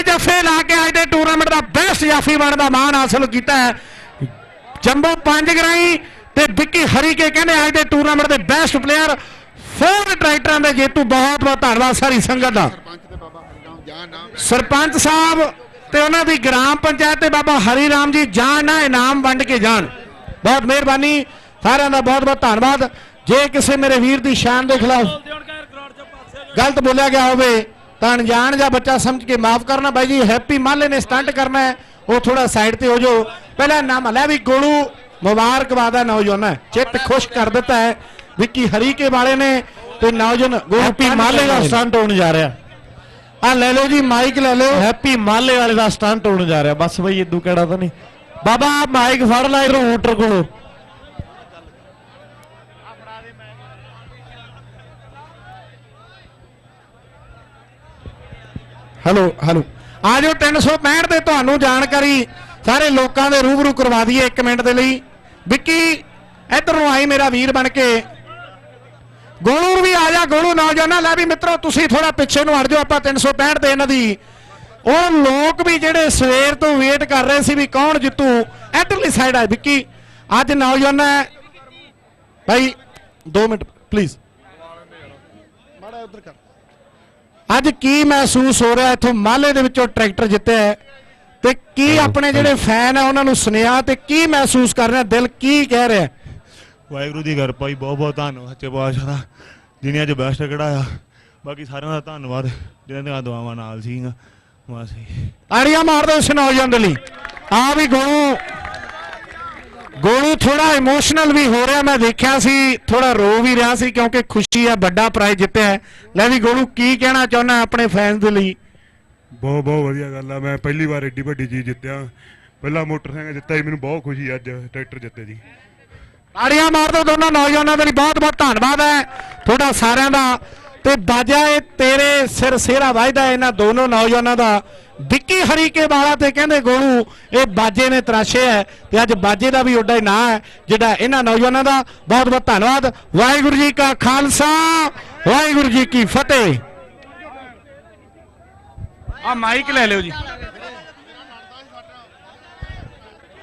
ਵੱਡੇ ਜੱਫੇ ਲਾ ਕੇ ਅੱਜ ਦੇ ਟੂਰਨਾਮੈਂਟ ਦਾ ਬੈਸਟ ਜਾਫੀ ਬਣਨ ਦਾ ਮਾਣ ਹਾਸਲ ਕੀਤਾ ਹੈ। ਜੰਬੋ ਪੰਜ ਗਰਾਈ ਤੇ ਵਿੱਕੀ ਹਰੀਕੇ ਕਹਿੰਦੇ ਅੱਜ ਦੇ ਟੂਰਨਾਮੈਂਟ ਦੇ ਬੈਸਟ ਪਲੇਅਰ ਫੋਰ ਟਰੈਕਟਰਾਂ ਦੇ ਜੇਤੂ। ਬਹੁਤ ਬਹੁਤ ਧੰਨਵਾਦ ਸਾਰੀ ਸੰਗਤ ਦਾ। ਸਰਪੰਚ ਸਾਹਿਬ ਤੇ ਉਹਨਾਂ ਦੀ ਗ੍ਰਾਮ ਪੰਚਾਇਤ ਤੇ ਬਾਬਾ ਹਰੀ ਰਾਮ ਜੀ ਜਾਣ ਨਾ ਇਨਾਮ ਵੰਡ ਕੇ ਜਾਣ। ਬਹੁਤ ਮਿਹਰਬਾਨੀ ਸਾਰਿਆਂ ਦਾ ਬਹੁਤ ਬਹੁਤ ਧੰਨਵਾਦ। ਜੇ ਕਿਸੇ ਮੇਰੇ ਵੀਰ ਦੀ ਸ਼ਾਨ ਦੇ ਖਿਲਾਫ ਗਲਤ ਬੋਲਿਆ ਗਿਆ ਹੋਵੇ ਤਾਂ ਅਣਜਾਣ ਜਾਂ ਬੱਚਾ ਸਮਝ ਕੇ ਮਾਫ ਕਰਨਾ ਬਾਈ ਜੀ ਹੈਪੀ ਮਾਲੇ ਨੇ ਸਟੰਟ ਕਰਨਾ ਹੈ। ਉਹ ਥੋੜਾ ਸਾਈਡ ਤੇ ਹੋ ਜਾਓ। ਪਹਿਲਾਂ ਨਾਮ ਲੈ ਵੀ ਗੋਲੂ ਮੁਬਾਰਕਬਾਦ ਹੈ ਨੌਜਵਾਨ ਚਿੱਤ ਖੁਸ਼ ਕਰ ਦਿੱਤਾ ਹੈ। ਵਿੱਕੀ ਹਰੀਕੇ ਵਾਲੇ ਨੇ ਤੇ ਨੌਜਵਾਨ ਗੋਲੂ ਹੈਪੀ ਮਾਲੇ ਦਾ ਸਟੰਟ ਹੋਣ ਜਾ ਰਿਹਾ। ਆ ਲੈ ਲਓ ਜੀ ਮਾਈਕ ਲੈ ਲਓ। ਹੈਪੀ ਮਾਲੇ ਵਾਲੇ ਦਾ ਸਟੰਟ ਹੋਣ ਜਾ ਰਿਹਾ। ਬਸ ਬਈ ਇਦੂ ਕਿਹੜਾ ਤਾਂ ਨਹੀਂ। ਬਾਬਾ ਮਾਈਕ ਫੜ ਲੈ ਰੂਟਰ ਕੋਲੋਂ। Hello hello. ਆ ਜਾਓ 365 ਤੇ ਤੁਹਾਨੂੰ ਜਾਣਕਾਰੀ ਸਾਰੇ ਲੋਕਾਂ ਦੇ ਰੂਬਰੂ ਕਰਵਾ ਦਈਏ 1 ਮਿੰਟ ਦੇ ਲਈ। ਵਿੱਕੀ ਇੱਧਰ ਨੂੰ ਆਈ ਮੇਰਾ ਵੀਰ ਬਣ ਕੇ। ਗੋਲੂ ਵੀ ਆ ਜਾ ਗੋਲੂ ਨੌਜਵਾਨਾਂ ਲੈ ਵੀ ਮਿੱਤਰੋ ਤੁਸੀਂ ਥੋੜਾ ਪਿੱਛੇ ਨੂੰ ਹਟ ਜਾਓ ਆਪਾਂ 365 ਤੇ ਇਹਨਾਂ ਦੀ। ਉਹ ਲੋਕ ਵੀ ਜਿਹੜੇ ਸਵੇਰ ਤੋਂ ਵੇਟ ਕਰ ਰਹੇ ਸੀ ਵੀ ਕੌਣ ਜਿੱਤੂ ਇੱਧਰਲੀ ਸਾਈਡ ਆ ਵਿੱਕੀ। ਅੱਜ ਨੌਜਵਾਨ ਹੈ। ਭਾਈ 2 ਮਿੰਟ ਪਲੀਜ਼ ਮਾੜਾ ਉਧਰ ਕਰ। ਅੱਜ ਕੀ ਮਹਿਸੂਸ ਹੋ ਰਿਹਾ? ਇੱਥੋਂ ਮਾਲੇ ਦੇ ਵਿੱਚੋਂ ਟਰੈਕਟਰ ਜਿੱਤਿਆ ਤੇ ਕੀ ਆਪਣੇ ਜਿਹੜੇ ਫੈਨ ਆ ਉਹਨਾਂ ਨੂੰ ਸੁਨੇਹਾ ਤੇ ਕੀ ਮਹਿਸੂਸ ਕਰ ਰਿਹਾ? ਦਿਲ ਕੀ ਕਹਿ ਰਿਹਾ? ਵਾਹਿਗੁਰੂ ਦੀ ਕਿਰਪਾ ਜੀ ਬਹੁਤ ਬਹੁਤ ਧੰਨਵਾਦ ਸੱਚੇ ਪਾਤਸ਼ਾਹ ਦਾ ਜਿਹਨੇ ਅੱਜ ਬੈਸਟ ਕਢਾਇਆ ਬਾਕੀ ਸਾਰਿਆਂ ਦਾ ਧੰਨਵਾਦ ਜਿਹਨਾਂ ਦੀਆਂ ਦੁਆਵਾਂ ਨਾਲ ਸੀਗਾ ਬਸ ਜੀ। ਤਾੜੀਆਂ ਮਾਰ ਇਸ ਨੌਜਵਾਨ ਦੇ ਲਈ। ਆ ਵੀ ਗੋਲੂ ਗੋਲੂ ਥੋੜਾ ਇਮੋਸ਼ਨਲ ਵੀ ਹੋ ਰਿਹਾ। ਮੈਂ ਦੇਖਿਆ ਸੀ ਥੋੜਾ ਰੋ ਵੀ ਰਿਹਾ ਸੀ ਕਿਉਂਕਿ ਖੁਸ਼ੀ ਆ ਵੱਡਾ ਪ੍ਰਾਈਜ਼ ਜਿੱਤਿਆ। ਲੈ ਵੀ ਗੋਲੂ ਕੀ ਕਹਿਣਾ ਚਾਹੁੰਦਾ ਆਪਣੇ ਫੈਨਸ ਦੇ ਲਈ? ਬਹੁਤ ਬਹੁਤ ਵਧੀਆ ਗੱਲ ਆ। ਮੈਂ ਪਹਿਲੀ ਵਾਰ ਏਡੀ ਵੱਡੀ ਚੀਜ਼ ਜਿੱਤਿਆ। ਪਹਿਲਾ ਮੋਟਰਸਾਈਕਲ ਜਿੱਤਿਆ ਜੀ ਮੈਨੂੰ ਬਹੁਤ ਖੁਸ਼ੀ ਅੱਜ ਟਰੈਕਟਰ ਜਿੱਤੇ ਜੀ ਤਾੜੀਆਂ ਮਾਰ ਦਿਓ ਦੋਨਾਂ ਨੌਜਵਾਨਾਂ ਦੇ ਲਈ। ਬਹੁਤ ਬਹੁਤ ਧੰਨਵਾਦ ਹੈ। ਤੁਹਾਡਾ ਸਾਰਿਆਂ ਦਾ ਤੇ ਬਾਜਾ ਇਹ ਤੇਰੇ ਸਿਰ ਸਿਹਰਾ ਵਾਜਦਾ ਇਹਨਾਂ ਦੋਨੋਂ ਨੌਜਵਾਨਾਂ ਦਾ। ਵਿੱਕੀ ਹਰੀਕੇ ਵਾਲਾ ਤੇ ਕਹਿੰਦੇ ਗੋਲੂ ਇਹ ਬਾਜੇ ਨੇ ਤਰਾਸ਼ੇ ਹੈ ਤੇ ਅੱਜ ਬਾਜੇ ਦਾ ਵੀ ਓਡਾ ਹੀ ਨਾਂ ਹੈ ਜਿਹੜਾ ਇਹਨਾਂ ਨੌਜਵਾਨਾਂ ਦਾ। ਬਹੁਤ ਬਹੁਤ ਧੰਨਵਾਦ। ਵਾਹਿਗੁਰੂ ਜੀ ਕਾ ਖਾਲਸਾ ਵਾਹਿਗੁਰੂ ਜੀ ਕੀ ਫਤਿਹ। ਆ ਮਾਈਕ ਲੈ ਲਿਓ ਜੀ।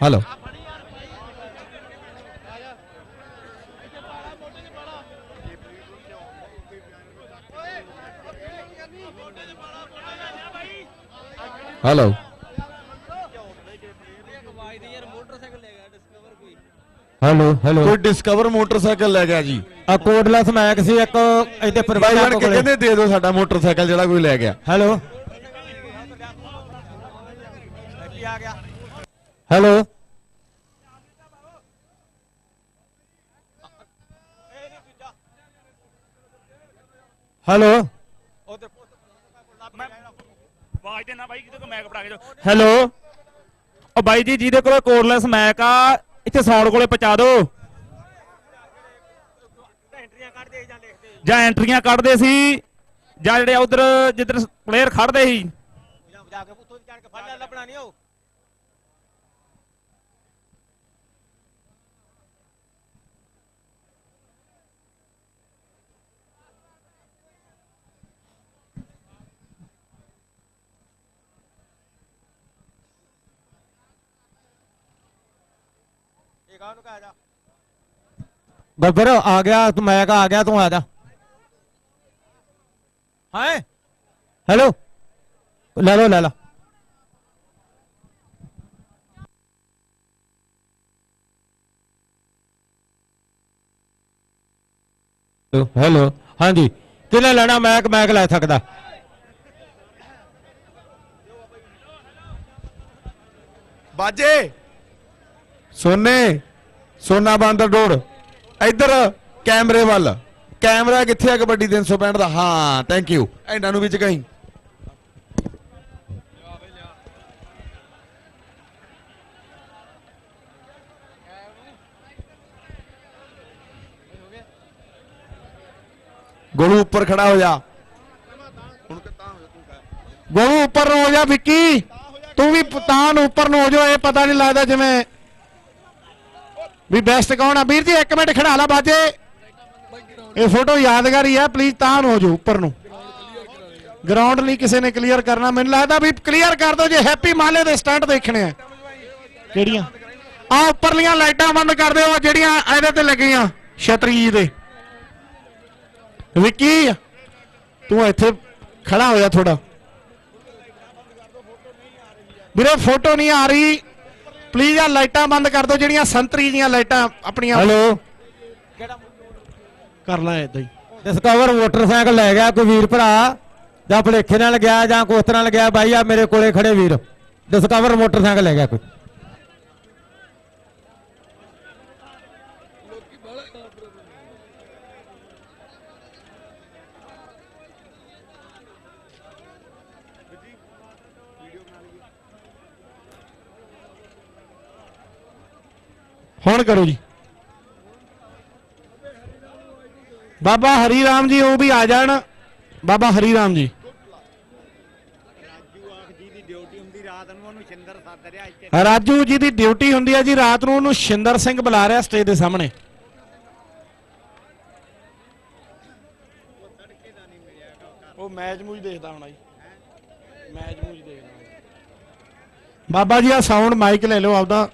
ਹਲੋ ਹਲੋ ਹਲੋ ਹਲੋ ਕੋਈ ਡਿਸਕਵਰ ਮੋਟਰਸਾਈਕਲ ਲੈ ਗਿਆ ਜੀ। ਆ ਕੋਡਲੈਸ ਮੈਕ ਸੀ ਇੱਕ ਇਹਦੇ ਬਾਈ ਪਰਿਵਾਰ ਬਣ ਕੇ ਕਹਿੰਦੇ ਦੇ ਦਿਓ ਸਾਡਾ ਮੋਟਰਸਾਈਕਲ ਜਿਹੜਾ ਕੋਈ ਲੈ ਗਿਆ। ਹੈਲੋ ਹੈਲੋ ਹੈਲੋ ਆਵਾਜ਼ ਦੇ ਨਾ ਬਾਈ ਕਿਤੇ ਕੋ ਮੈਕ ਫੜਾ ਕੇ ਜਾਓ। ਹੈਲੋ। ਉਹ ਬਾਈ ਜੀ ਜਿਹਦੇ ਕੋਲ ਕੋਰਡਲੈਸ ਮੈਕ ਆ ਇੱਥੇ ਸਾਊਂਡ ਕੋਲੇ ਪਹੁੰਚਾ ਦਿਓ। ਜਾਂ ਐਂਟਰੀਆਂ ਕੱਢਦੇ ਸੀ ਜਾਂ ਜਿਹੜੇ ਉਧਰ ਜਿੱਧਰ ਪਲੇਅਰ ਖੜਦੇ ਸੀ। ਗੱਬਰ ਆ ਗਿਆ ਤੂੰ ਮੈਕ ਆ ਗਿਆ ਤੂੰ ਆ ਜਾ। ਹਾਂ? ਹੈਲੋ ਲੈ ਲਓ ਲੈ ਲਾ ਹੈਲੋ ਹਾਂਜੀ। ਕਿਹਨੇ ਲੈਣਾ? ਮੈਕ ਮੈਕ ਲੈ ਸਕਦਾ। ਬਾਜੇ! ਸੋਨੇ! ਸੋਨਾ ਬਾਂਦਰ ਰੋਡ ਇੱਧਰ ਕੈਮਰੇ ਵੱਲ। ਕੈਮਰਾ ਕਿੱਥੇ ਆ ਕਬੱਡੀ 365 ਦਾ? ਹਾਂ ਥੈਂਕ ਯੂ ਇਹਨਾਂ ਨੂੰ ਵਿੱਚ ਕਹੀਂ ਗੋਲੂ ਉੱਪਰ ਖੜਾ ਹੋ ਜਾ। ਗੋਲੂ ਉੱਪਰ ਨੂੰ ਹੋ ਜਾ, ਵਿੱਕੀ। ਤੂੰ ਵੀ ਤਾਂ ਨੂੰ ਉੱਪਰ ਨੂੰ ਹੋ ਜਾ, ਇਹ ਪਤਾ ਨਹੀਂ ਲੱਗਦਾ ਜਿਵੇਂ ਵੀ ਬੈਸਟ ਕੌਣ ਆ? ਵੀਰ ਜੀ ਇੱਕ ਮਿੰਟ ਖੜਾ ਲਾ ਬਾਜੇ। ਇਹ ਫੋਟੋ ਯਾਦਗਾਰੀ ਆ ਪਲੀਜ਼ ਤਾਂ ਨੂੰ ਹੋ ਜਾ ਉੱਪਰ ਨੂੰ। ਗਰਾਊਂਡ ਨਹੀਂ ਕਿਸੇ ਨੇ ਕਲੀਅਰ ਕਰਨਾ ਮੈਨੂੰ ਲੱਗਦਾ ਵੀ ਕਲੀਅਰ ਕਰ ਦਿਓ ਜੇ ਹੈਪੀ ਮਾਲੇ ਦੇ ਸਟੰਟ ਦੇਖਣੇ ਆ। ਕਿਹੜੀਆਂ? ਆ ਉੱਪਰਲੀਆਂ ਲਾਈਟਾਂ ਬੰਦ ਕਰ ਦਿਓ ਜਿਹੜੀਆਂ ਇਹਦੇ ਤੇ ਲੱਗੀਆਂ ਛਤਰੀ ਜੀ ਦੇ। ਵਿੱਕੀ ਤੂੰ ਇੱਥੇ ਖੜਾ ਹੋਇਆ ਥੋੜਾ ਵੀਰੇ ਫੋਟੋ ਨਹੀਂ ਆ ਰਹੀ। ਪਲੀਜ਼ ਆ ਲਾਈਟਾਂ ਬੰਦ ਕਰ ਦਿਓ ਜਿਹੜੀਆਂ ਸੰਤਰੀ ਜੀਆਂ ਲਾਈਟਾਂ ਆਪਣੀਆਂ। ਹੈਲੋ ਕਰ ਲੈ ਇਦਾਂ ਹੀ। ਡਿਸਕਵਰ ਮੋਟਰਸਾਈਕਲ ਲੈ ਗਿਆ ਕੋਈ ਵੀਰ ਭਰਾ ਜਾਂ ਭਲੇਖੇ ਨਾਲ ਗਿਆ ਜਾਂ ਤਰ੍ਹਾਂ ਨਾਲ ਗਿਆ ਬਾਈ ਆ ਮੇਰੇ ਕੋਲੇ ਖੜੇ ਵੀਰ। ਡਿਸਕਵਰ ਮੋਟਰਸਾਈਕਲ ਲੈ ਗਿਆ ਕੋਈ। ਹੁਣ ਕਰੋ ਜੀ। ਬਾਬਾ ਹਰੀ ਰਾਮ ਜੀ ਉਹ ਵੀ ਆ ਜਾਣ। ਬਾਬਾ ਹਰੀ ਰਾਮ ਜੀ। ਰਾਜੂ ਜੀ ਦੀ ਡਿਊਟੀ ਹੁੰਦੀ ਹੈ ਜੀ ਰਾਤ ਨੂੰ ਉਹਨੂੰ ਸ਼ਿੰਦਰ ਸਿੰਘ ਬੁਲਾ ਰਿਹਾ ਸਟੇਜ ਦੇ ਸਾਹਮਣੇ। ਉਹ ਮੈਚ ਮੂਜ ਦੇਖਦਾ ਹੋਣਾ ਜੀ। ਮੈਚ ਮੂਜ ਦੇਖਦਾ ਬਾਬਾ ਜੀ ਆ ਸਾਊਂਡ ਮਾਈਕ ਲੈ ਲਓ ਆਪਦਾ।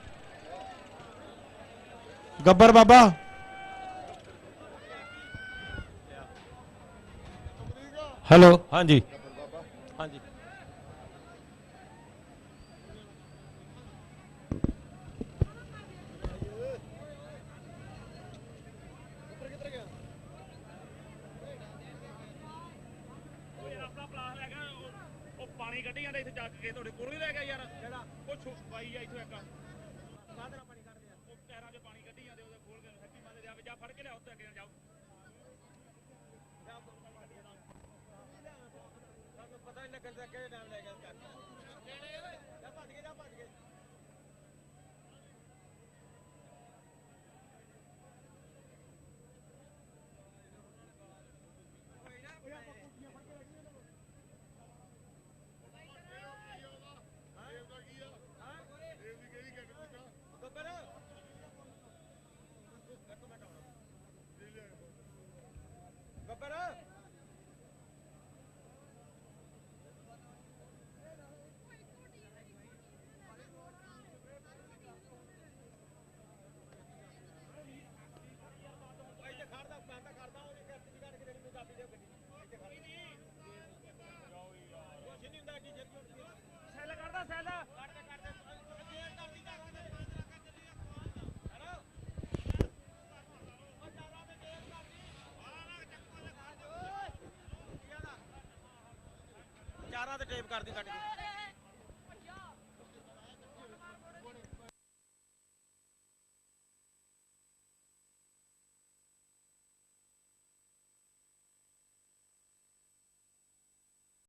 ਗੱਬਰ ਬਾਬਾ। ਹੈਲੋ। ਹਾਂਜੀ। ਹਾਂਜੀ। ਆਪਣਾ ਪਲਾਨ ਲੈ ਗਿਆ ਉਹ- ਉਹ ਪਾਣੀ ਕੱਢੀ ਜਾਂਦਾ ਇੱਥੇ ਚੱਕ ਕੇ ਤੁਹਾਡੇ ਕੋਲ ਹੀ ਰਹਿ ਗਿਆ ਯਾਰ। ਜਿਹੜਾ ਉਹ ਛੁ ਬਾਈ ਆ ਇੱਥੋਂ ਇੱਕ ਕਾਹਦੇ ਨਾਲ ਪਾਣੀ ਕੱਢਦੇ ਆ ਉਹ ਟਾਇਰਾਂ 'ਚ ਪਾਣੀ ਕੱਢੀ ਜਾਂਦੇ ਉਹਦੇ ਖੋਲ ਕੇ ਸੱਚੀ ਮੰਨ ਦੇ ਜਾ ਫੜ ਕੇ ਲਿਆਓ ਉੱਤੇ ਅੱਗੇ ਜਾਓ। ਪਤਾ ਨਹੀਂ ਲੱਗਣ ਦਾ ਕਿਹੜੇ ਟਾਈਮ ਲੈ ਗਿਆ ਜਾ ਭੱਜ ਕੇ ਜਾ ਭੱਜ ਕੇ। ਸੈੱਲ ਚਾਰਾਂ ਤੇ ਟੇਪ ਕਰਦੀ ਕੱਟ ਕੇ।